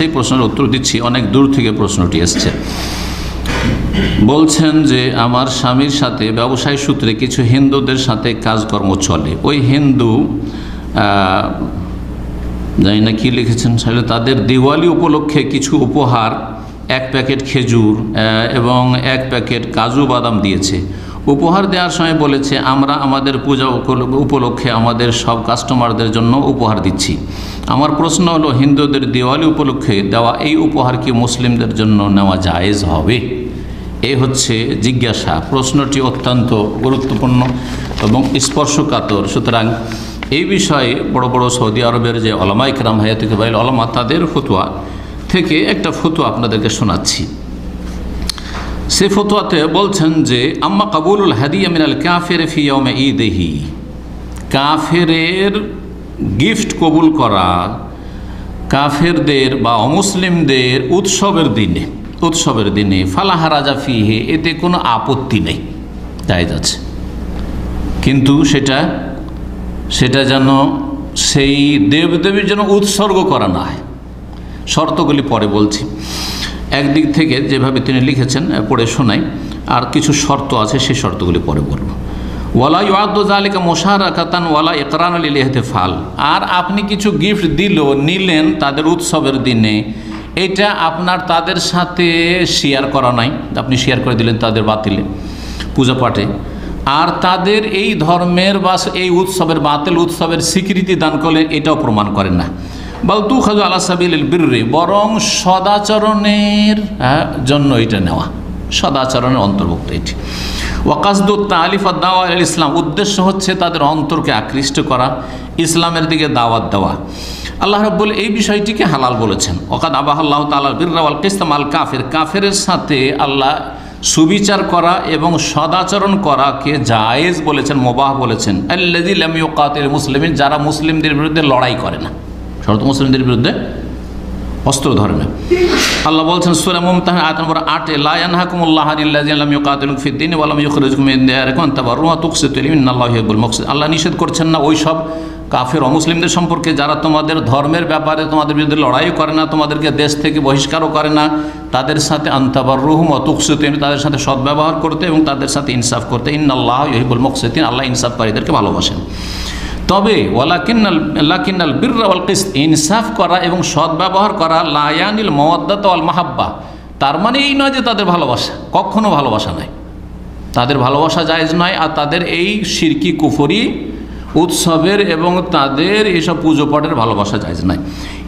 সেই প্রশ্নের উত্তর দিচ্ছি, অনেক দূর থেকে প্রশ্নটি এসছে। বলছেন যে, আমার স্বামীর সাথে ব্যবসায় সূত্রে কিছু হিন্দুদের সাথে কাজকর্ম চলে। ওই হিন্দু জানি না কি লিখেছেন আসলে তাদের দিওয়ালি উপলক্ষে কিছু উপহার, এক প্যাকেট খেজুর এবং এক প্যাকেট কাজু বাদাম দিয়েছে। উপহার দেওয়ার সময় বলেছে, আমরা আমাদের পূজা উপল- উপলক্ষে আমাদের সব কাস্টমারদের জন্য উপহার দিচ্ছি। আমার প্রশ্ন হলো, হিন্দুদের দিওয়ালি উপলক্ষে দেওয়া এই উপহার কি মুসলিমদের জন্য নেওয়া জায়েজ হবে? এ হচ্ছে জিজ্ঞাসা। প্রশ্নটি অত্যন্ত গুরুত্বপূর্ণ এবং স্পর্শকাতর। সুতরাং এই বিষয়ে বড় বড় সৌদি আরবের যে অলমাই কেরাম হায়াতিকে বাইল অলমা তাদের ফতুয়া থেকে একটা ফতুয়া আপনাদেরকে শোনাচ্ছি। সে ফতুয়াতে বলছেন যে, আম্মা কাবুলুল হাদিয়া মিনাল কাফের ফিয়মে ঈদেহি। কাফেরের গিফট কবুল করা কাফেরদের বা অমুসলিমদের উৎসবের দিনে উৎসবের দিনে ফালাহা রাজা ফিহে, এতে কোনো আপত্তি নেই তাই যাচ্ছে কিন্তু সেটা সেটা যেন সেই দেবদেবীর জন্য উৎসর্গ করা না হয়। শর্তগুলি পরে বলছি। একদিক থেকে যেভাবে তিনি লিখেছেন পড়ে শোনাই, আর কিছু শর্ত আছে সেই শর্তগুলি পরে বলব। ওয়ালা ইউদ্দালিকা মোশারা কাতান ওয়ালা একরান আলী ফাল আর আপনি কিছু গিফট দিল, নিলেন তাদের উৎসবের দিনে, এটা আপনার তাদের সাথে শেয়ার করা নাই, আপনি শেয়ার করে দিলেন তাদের বাতিলে, পূজা পাঠে। আর তাদের এই ধর্মের বা এই উৎসবের বাতিল উৎসবের স্বীকৃতি দান করলেন এটাও প্রমাণ করেন না। বালতু খাজু আল্লাহ সাবিল বীররে বরং সদাচরণের হ্যাঁ, জন্য এটা নেওয়া। সদাচরণের অন্তর্ভুক্ত এটি। ওয়াকাসদুত আলিফা দাওয়া আল ইসলাম উদ্দেশ্য হচ্ছে তাদের অন্তরকে আকৃষ্ট করা ইসলামের দিকে দাওয়াত দেওয়া। আল্লাহ রব্বুল এই বিষয়টিকে হালাল বলেছেন। ওকাদ আবাহ আল্লাহ তালা বিরাওয়াল কিস্তাম আল কাফের কাফের সাথে আল্লাহ সুবিচার করা এবং সদাচরণ করাকে জায়েজ বলেছেন মোবাহ বলেছেন। আল্লাদিল মুসলিমিন যারা মুসলিমদের বিরুদ্ধে লড়াই করে না। শরত মুসলিমদের বিরুদ্ধে অস্ত্র ধর্মে আল্লাহ বলছেন, সুরা মুমতাহ আয়াত নম্বর আটে লায়ান হাকুমুল্লাহ আলিল্লাহ ইউকাতিলুক ফিদ্দিন আল্লাহ নিষেধ করছেন না ওই সব কাফের অমুসলিমদের সম্পর্কে যারা তোমাদের ধর্মের ব্যাপারে তোমাদের বিরুদ্ধে লড়াইও করে না, তোমাদেরকে দেশ থেকে বহিষ্কারও করে না, তাদের সাথে আন্তাবার রুহুম অতুকসিত তাদের সাথে সদ্ব্যবহার করতে এবং তাদের সাথে ইনসাফ করতে। ইন্নাল্লাহ ইহিবুল মুকসিতিন, আল্লাহ ইনসাফকারীদেরকে ভালোবাসেন। তবে ওয়ালাকিন্নাল, লাকিন্নাল বিররা ওয়াল ইনসাফ করা এবং সৎ ব্যবহার করা লায়ানিল মওয়াদ্দাত ওয়াল মাহাব্বা। তার মানে এই নয় যে তাদের ভালোবাসা, কখনো ভালোবাসা নাই। তাদের ভালোবাসা জায়জ নয় আর তাদের এই সিরকি কুফরি উৎসবের এবং তাদের এসব পুজো পাঠের ভালোবাসা জায়েজ নয়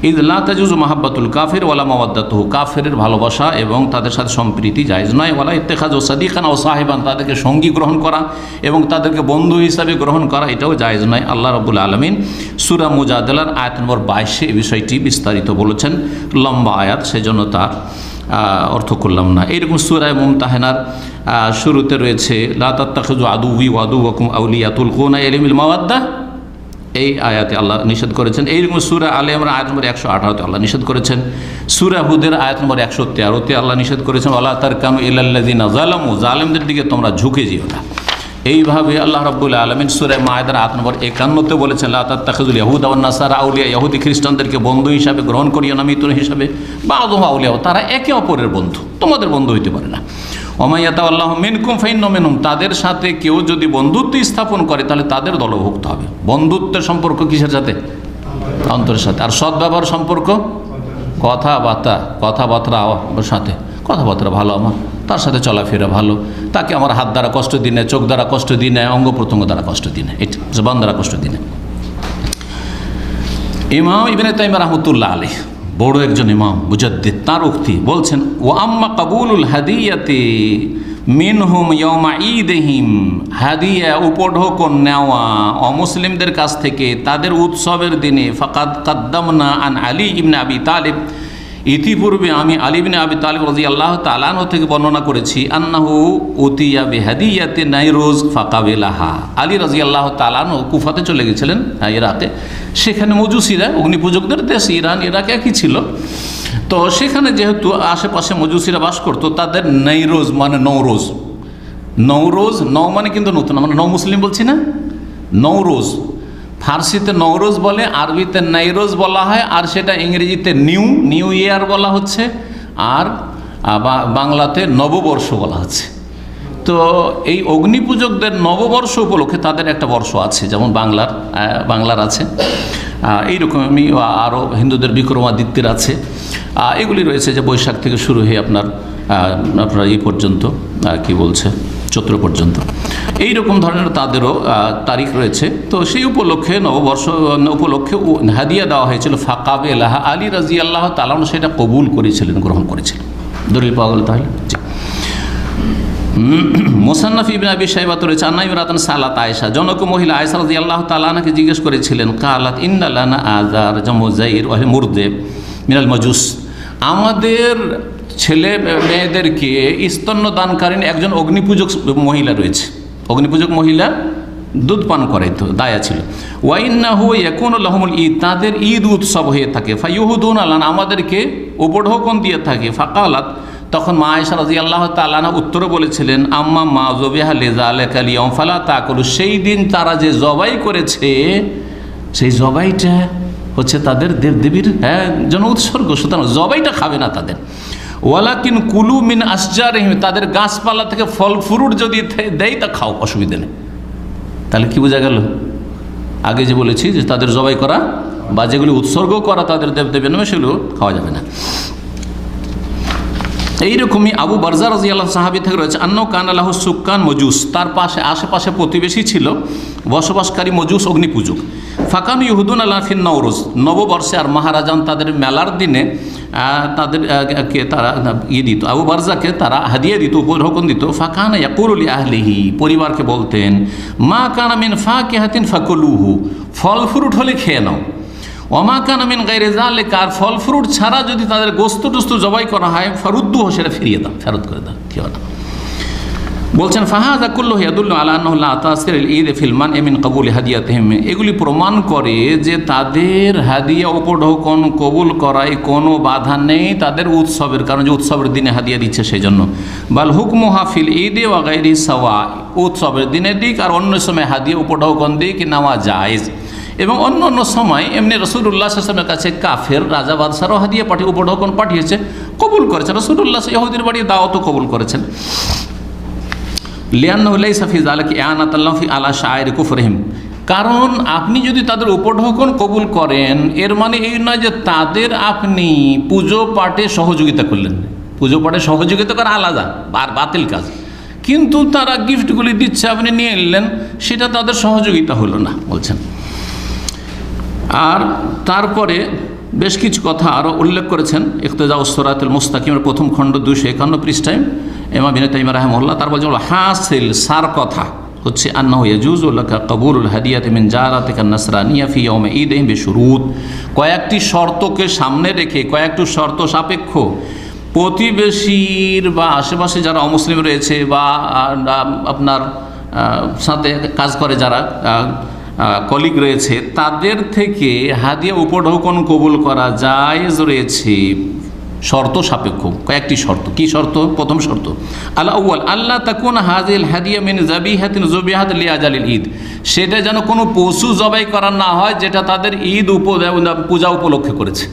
ইদলা তাজুজ মাহাব্বাতুল কাফের ওয়ালা মাওয়াদ্দাতহু কাফের ভালোবাসা এবং তাদের সাথে সম্প্রীতি জায়েজ নয় ওয়ালা ইত্তেখাজ ও সাদিখান ও সাহেবান, তাদেরকে সঙ্গী গ্রহণ করা এবং তাদেরকে বন্ধু হিসাবে গ্রহণ করা, এটাও জায়েজ নয় আল্লাহ রবুল আলমিন সুরা মুজাদালার আয়াত নম্বর বাইশে এই বিষয়টি বিস্তারিত বলেছেন। লম্বা আয়াত, সেজন্য তার অর্থ করলাম না। এইরকম সুরায় মুমতাহেনার শুরুতে রয়েছে লাতাত্তাখু আদু উই ওয়াদু ওকুম আউলিয়াতুল কোনা এলিমিল মাওয়াদ্দা? এই আয়াতে আল্লাহ নিষেধ করেছেন। এইরকম সুরা আলে আমরা আয়াত নম্বর একশো আঠারোতে আল্লাহ নিষেধ করেছেন। সুরা হুদের, আয়াত নম্বর একশো তেরোতে আল্লাহ নিষেধ করেছেন আল্লাহ তার কানু ইল্লাল্লাদিনা জালামু জালেমদের দিকে তোমরা ঝুঁকে যেও না। এইভাবে আল্লাহ রব্বুল আলমিন সুরে মায়েদার আট নম্বর একান্নতে বলেছেন লাতাত্তাখুল ইয়াহুদ নাসারা আউলিয়া। ইহুদি খ্রিস্টানদেরকে বন্ধু হিসাবে গ্রহণ করিও না মিতুন হিসাবে। বা আদম আউলিয়া, তারা একে অপরের বন্ধু, তোমাদের বন্ধু হইতে পারে না। ওমাইয়াতা আল্লাহ মিনকুম ফাইন মেনুম তাদের সাথে কেউ যদি বন্ধুত্ব স্থাপন করে, তাহলে তাদের দলভুক্ত হবে। বন্ধুত্বের সম্পর্ক কিসের সাথে? অন্তরের সাথে। আর সদ্ব্যবহার সম্পর্ক? কথাবার্তা কথাবার্তা সাথে। কথাবার্তা ভালো আমার। তার সাথে চলাফেরা ভালো। তাকে আমার হাত দ্বারা কষ্ট দিনে, চোখ দ্বারা কষ্ট দিনে, অঙ্গ প্রত্যঙ্গ দ্বারা কষ্ট দিনে, এটা জবান দ্বারা কষ্ট দিনে। ইমাম ইবিন তাইম রহমতুল্লাহ আলী বড় একজন ইমাম, মুজাদ্দিদ, তার উক্তি বলছেন ও আম্মা কাবুলুল হাদিয়াতে মিনহুম ইয়মা ঈদহিম, হাদিয়া উপঢৌকন নেওয়া অমুসলিমদের কাছ থেকে তাদের উৎসবের দিনে ফাকাদ কাদ্দামনা আন আলী ইবনে আবি তালিব ইতিপূর্বে আমি আলিবিনে আবি তালিব রাজি আল্লাহ তালানো থেকে বর্ণনা করেছি আন্নাহু উতিয়া বেহাদিয়াতে নাইরোজ ফাকাবেলাহা। আলী রাজি আল্লাহ তালানো কুফাতে চলে গেছিলেন হ্যাঁ, ইরাকে। সেখানে মজুসিরা অগ্নিপূজকদের দেশ ইরান ইরাক একই ছিল। তো সেখানে যেহেতু আশেপাশে মজুসিরা বাস করতো তাদের নাইরোজ মানে নৌরোজ নৌরোজ নৌ মানে কিন্তু নতুন আমরা নৌ মুসলিম বলছি না? নৌরোজ ফার্সিতে নওরোজ বলে আরবিতে নাইরোজ বলা হয় আর সেটা ইংরেজিতে নিউ নিউ ইয়ার বলা হচ্ছে আর বাংলাতে নববর্ষ বলা হচ্ছে। তো এই অগ্নি পূজকদের নববর্ষ উপলক্ষে তাদের একটা বর্ষ আছে যেমন বাংলার বাংলার আছে। এইরকমই আরও হিন্দুদের বিক্রমাদিত্যের আছে। এগুলি রয়েছে যে বৈশাখ থেকে শুরু হয়ে আপনার আপনার এই পর্যন্ত আহ, কি বলছে? চৈত্র পর্যন্ত। এই রকম ধরনের তাদেরও তারিখ রয়েছে। তো সেই উপলক্ষে নববর্ষ উপলক্ষে হাদিয়া দেওয়া হয়েছিল, ফাকাবে লাহা আলী রাজি আল্লাহ তালাম সেটা কবুল করেছিলেন, গ্রহণ করেছিলেন। দলিল পাওয়া গেল তাহলে? মোসান্নফ ইবিন আবি সাহেবাত রয়েছে, আন্না ইমরাতান সালাত আয়েশা, জনক মহিলা আয়েশা রাজি আল্লাহ তালানাকে জিজ্ঞেস করেছিলেন, কালাত ইন্দালানা আজার জমজাইর ওয়াহ মুরদেব মিনাল মজুস, আমাদের ছেলে, মেয়েদেরকে স্তন্য দানকারীন একজন অগ্নিপূজক মহিলা রয়েছে। অগ্নিপূজক মহিলা দুধ পান করাইতো দায়া ছিল। ওয়াইন্না হু এখন লহমুল ঈদ, তাদের ঈদ উৎসব হয়ে থাকে। ফাইহুদুন আল্লাহ আমাদেরকে উপঢৌকন দিয়ে থাকে। ফাকালাত, তখন মা আয়সা রাজি আল্লাহ তালানা উত্তরে বলেছিলেন, আম্মা মা জবিহা লেজা আলিয়ম ফালা তা করু সেই দিন তারা যে জবাই করেছে, সেই জবাইটা হচ্ছে তাদের দেবদেবীর হ্যাঁ জন উৎসর্গ। সুতরাং জবাইটা খাবে না তাদের। ওয়ালাকিন কুলু মিন আসজার তাদের গাছপালা থেকে ফল ফ্রুট যদি দেয় তা খাও, অসুবিধা নেই। তাহলে কি বোঝা গেল? আগে যে বলেছি যে তাদের জবাই করা বা যেগুলি উৎসর্গ করা তাদের দেবদেবীর নামে সেগুলো খাওয়া যাবে না। এইরকমই আবু বারজা রাজি আল্লাহ সাহাবি থেকে রয়েছে আন্ন কান আল্লাহ সুকান মজুস। তার পাশে, আশেপাশে প্রতিবেশী ছিল বসবাসকারী মজুস অগ্নিপূজক। ফাকান ইহুদুন আল্লাহ ফিন নওরোজ। নববর্ষে আর মহারাজান তাদের মেলার দিনে তাদের কে তারা ইয়ে দিত, আবু বারজাকে তারা হাদিয়ে দিত উপঢৌকন দিত। ফাকান ইয়াকুরুলি আহলিহি, পরিবারকে বলতেন, মা কানা মিন ফা কে হাতিন ফাকুলুহু ফল ফ্রুট হলে খেয়ে নাও। ওমাকান আমিন গাইরে জালে কার ফল ফ্রুট ছাড়া যদি তাদের গোস্ত টোস্ত জবাই করা হয়, ফরুদ্দু সেটা ফিরিয়ে দাও, ফেরত করে দাও কি না বলছেন ফাহাদা কুল্লু হিয়াদুল্লু আল্লাহ তাসির ঈদ ফিলমান এমিন কবুল হাদিয়াত এগুলি প্রমাণ করে যে তাদের হাদিয়া উপঢৌকন কবুল করায় কোনো বাধা নেই তাদের উৎসবের, কারণ যে উৎসবের দিনে হাদিয়া দিচ্ছে সেই জন্য বাল হুকম হাফিল ঈদে ওয়াগাইরি সাওয়া, উৎসবের দিনে দিক আর অন্য সময় হাদিয়া উপঢৌকন দিক নেওয়া জায়েজ। এবং অন্য অন্য সময় এমনি রসুল্লাহ আসলামের কাছে কাফের, রাজা বাদশারও হাদিয়া পাঠিয়ে উপঢৌকন পাঠিয়েছে, কবুল করেছেন। রসুল্লাহ ইহুদির বাড়ি দাওয়াতও কবুল করেছেন। লিয়ান্নহুল্লাহ সাফিজ আলাকি আনাতাল্লাফি আলা শায়ের কুফরহিম। কারণ আপনি যদি তাদের উপঢকন কবুল করেন, এর মানে এই নয় যে তাদের আপনি পুজো পাঠে সহযোগিতা করলেন। পুজো পাঠে সহযোগিতা করা আলাদা, আর বাতিল কাজ। কিন্তু তারা গিফটগুলি দিচ্ছে, আপনি নিয়ে এলেন, সেটা তাদের সহযোগিতা হলো না, বলছেন। আর তারপরে বেশ কিছু কথা আরও উল্লেখ করেছেন ইখতেজা উসরাতুল মুস্তাকিমের প্রথম খণ্ড দুশো একান্ন পৃষ্ঠায় এমা বিন তাইমা রাহমুল্লাহ তারপর যেমন হাসিল সার কথা হচ্ছে আন্না ইয়াজুজুল্লাহ কবুরুল হাদিয়াত মিন নাসরানিয়া ফি কয়েকটি শর্তকে সামনে রেখে, কয়েকটি শর্ত সাপেক্ষ, প্রতিবেশীর বা আশেপাশে যারা অমুসলিম রয়েছে বা আপনার সাথে কাজ করে যারা কলিগ রয়েছে, তাদের থেকে হাদিয়া উপঢৌকন কবুল করা জায়েজ রয়েছে। শর্ত সাপেক্ষ, কয়েকটি শর্ত। কি শর্ত? প্রথম শর্ত আল্লাহ আল্লাহ তাকুন হাজিল হাদিয়া মিন জাবিহাতিন জবিহাত লিয়াজালিল ঈদ। সেটা যেন কোনো পশু জবাই করা না হয়, যেটা তাদের ঈদ উপ পূজা উপলক্ষে করেছে।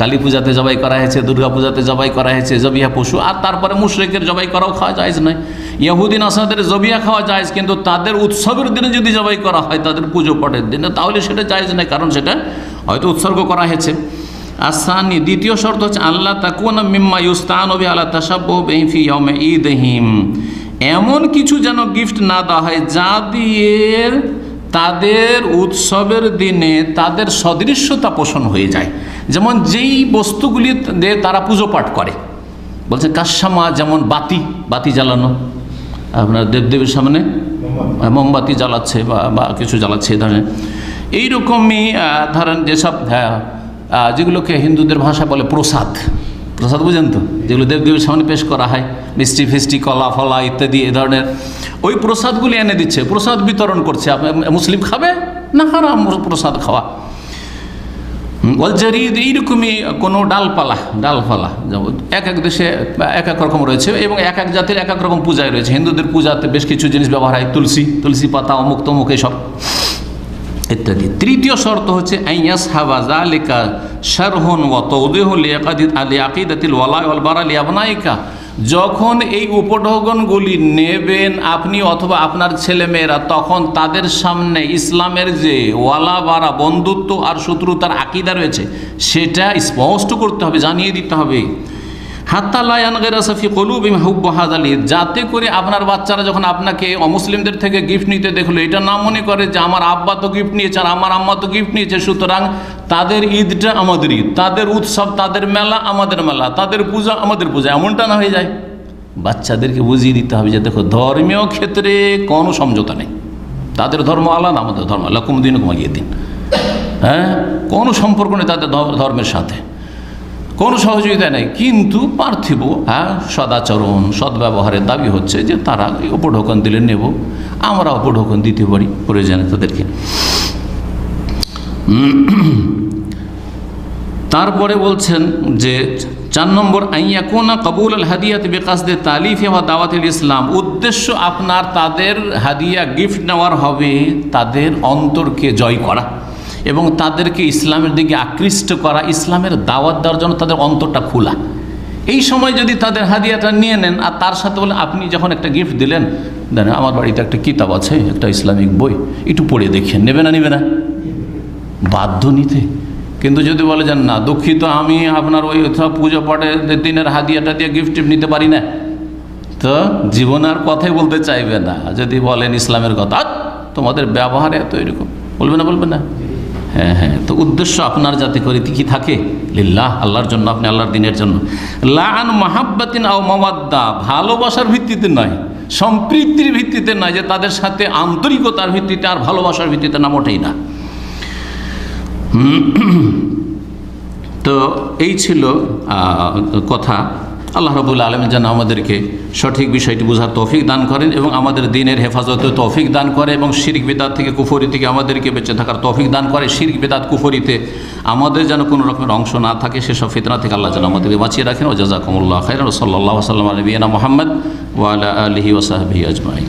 কালী পূজাতে জবাই করা হয়েছে, দুর্গা পূজাতে জবাই করা হয়েছে, জবিহা পশু, আর তারপরে মুশরিকের জবাই করাও খাওয়া যায় নয়। ইয়াহুদিন আসাদের জবিয়া খাওয়া যায় কিন্তু তাদের উৎসবের দিনে যদি জবাই করা হয়, তাদের পুজো পাঠের দিনে, তাহলে সেটা জায়জ নয়, কারণ সেটা হয়তো উৎসর্গ করা হয়েছে। আসানি, দ্বিতীয় শর্ত হচ্ছে আল্লাহ তাকুন ইউস্তান আল্লাহ বেহিফি ইয়মে এমন কিছু যেন গিফট না দেওয়া হয়, যা দিয়ে তাদের উৎসবের দিনে তাদের সদৃশ্যতা পোষণ হয়ে যায়। যেমন যেই বস্তুগুলি তারা পুজো পাঠ করে। বলছে কাশামা যেমন বাতি বাতি জ্বালানো। আপনার দেবদেবীর সামনে মোমবাতি জ্বালাচ্ছে বা কিছু জ্বালাচ্ছে এই ধরনের। এইরকমই ধরেন যেসব যেগুলোকে হিন্দুদের ভাষা বলে প্রসাদ। প্রসাদ বুঝেন তো? যেগুলো দেবদেবীর সামনে পেশ করা হয়, মিষ্টি ফিষ্টি, কলা ফলা ইত্যাদি, এ ধরনের। ওই প্রসাদগুলি এনে দিচ্ছে, প্রসাদ বিতরণ করছে। মুসলিম খাবে না হারাম প্রসাদ খাওয়া? ওয়ালজারিদ এইরকমই কোনো ডালপালা ডালপালা। যেমন এক এক দেশে এক এক রকম রয়েছে এবং এক এক জাতির এক এক রকম পূজায় রয়েছে। হিন্দুদের পূজাতে বেশ কিছু জিনিস ব্যবহার হয়, তুলসী তুলসী পাতা, অমুক তমুক এসব। ইত্যাদি। তৃতীয় শর্ত হচ্ছে আইয়াস হাবাজা লেখা শারহন ও তৌদেহ আলী আকিদাতিল ওয়ালা ওয়াল বারা লিয়াবনাইকা। যখন এই উপঢৌকনগুলি নেবেন আপনি অথবা আপনার ছেলেমেয়েরা, তখন তাদের সামনে ইসলামের যে ওয়ালা বারা, বন্ধুত্ব আর শত্রুতার আকিদা রয়েছে, সেটা স্পষ্ট করতে হবে, জানিয়ে দিতে হবে। হাত্তালায়ানগেরাসফি কলুবিম হুব্বাহাদ আলী যাতে করে আপনার বাচ্চারা যখন আপনাকে অমুসলিমদের থেকে গিফট নিতে দেখল, এটা না মনে করে যে আমার আব্বা তো গিফট নিয়েছে আর আমার আম্মা তো গিফট নিয়েছে, সুতরাং তাদের ঈদটা আমাদের ঈদ, তাদের উৎসব, তাদের মেলা আমাদের মেলা, তাদের পূজা আমাদের পূজা, এমনটা না হয়ে যায়। বাচ্চাদেরকে বুঝিয়ে দিতে হবে যে দেখো, ধর্মীয় ক্ষেত্রে কোনো সমঝোতা নেই। তাদের ধর্ম আলাদা, আমাদের ধর্ম আল্লাহ কুমদিন কুমাইয়ে দিন হ্যাঁ? কোনো সম্পর্ক নেই তাদের ধর্মের সাথে। কোনো সহযোগিতা নেই। কিন্তু পার্থিব হ্যাঁ সদাচরণ, সদ্ব্যবহারের দাবি হচ্ছে যে তারা উপঢৌকন দিলে নেব। আমরা উপঢৌকন দিতে পারি প্রয়োজনে তাদেরকে। তারপরে বলছেন যে চার নম্বর আইয়াকুনা কবুল আল হাদিয়াত বিকাশদে তালিফ বা দাওয়াতিল ইসলাম। উদ্দেশ্য আপনার তাদের হাদিয়া গিফট নেওয়ার হবে, তাদের অন্তরকে জয় করা। এবং তাদেরকে ইসলামের দিকে আকৃষ্ট করা, ইসলামের দাওয়াত দেওয়ার জন্য তাদের অন্তরটা খোলা। এই সময় যদি তাদের হাদিয়াটা নিয়ে নেন, আর তার সাথে বলে আপনি যখন একটা গিফট দিলেন, দেন আমার বাড়িতে একটা কিতাব আছে, একটা ইসলামিক বই, একটু পড়ে দেখেন। নেবে না নেবে না? বাধ্য নিতে। কিন্তু যদি বলে যান না, দুঃখিত, আমি আপনার ওই পুজো পাঠের দিনের হাদিয়াটা দিয়ে গিফট টিফট নিতে পারি না। তো জীবন আর কথাই বলতে চাইবে না। যদি বলেন ইসলামের কথা তোমাদের ব্যবহার এত এরকম। বলবে না বলবে না। হ্যাঁ হ্যাঁ। তো উদ্দেশ্য আপনার যাতে করে কি থাকে? লিল্লাহ, আল্লাহর জন্য, আপনি আল্লাহর দিনের জন্য। লান মাহাব্বাতিন আও মাওয়াদ্দা, ভালোবাসার ভিত্তিতে নয় সম্পৃক্তির ভিত্তিতে নয় যে তাদের সাথে আন্তরিকতার ভিত্তিতে আর ভালোবাসার ভিত্তিতে না মোটেই না। তো এই ছিল কথা। আল্লাহ রবুল্লা আলম যেন আমাদেরকে সঠিক বিষয়টি বোঝার তৌফিক দান করেন এবং আমাদের দিনের হেফাজতে তৌফিক দান করে এবং শিরিক বেদাত থেকে কুফরি থেকে আমাদেরকে বেঁচে থাকার তৌফিক দান করে। শিরিক বেদাত কুফরিতে আমাদের যেন কোনো রকমের অংশ না থাকে, সেসব ফিতনা থেকে আল্লাহ যেন আমাদেরকে বাঁচিয়ে রাখেন। ও জাজাকুমুল্লাহ খাই রসল্লাহ সাল্লাম নবীনা মোহাম্মদ ওয়ালা আলহি ওসাহাবি আজমাই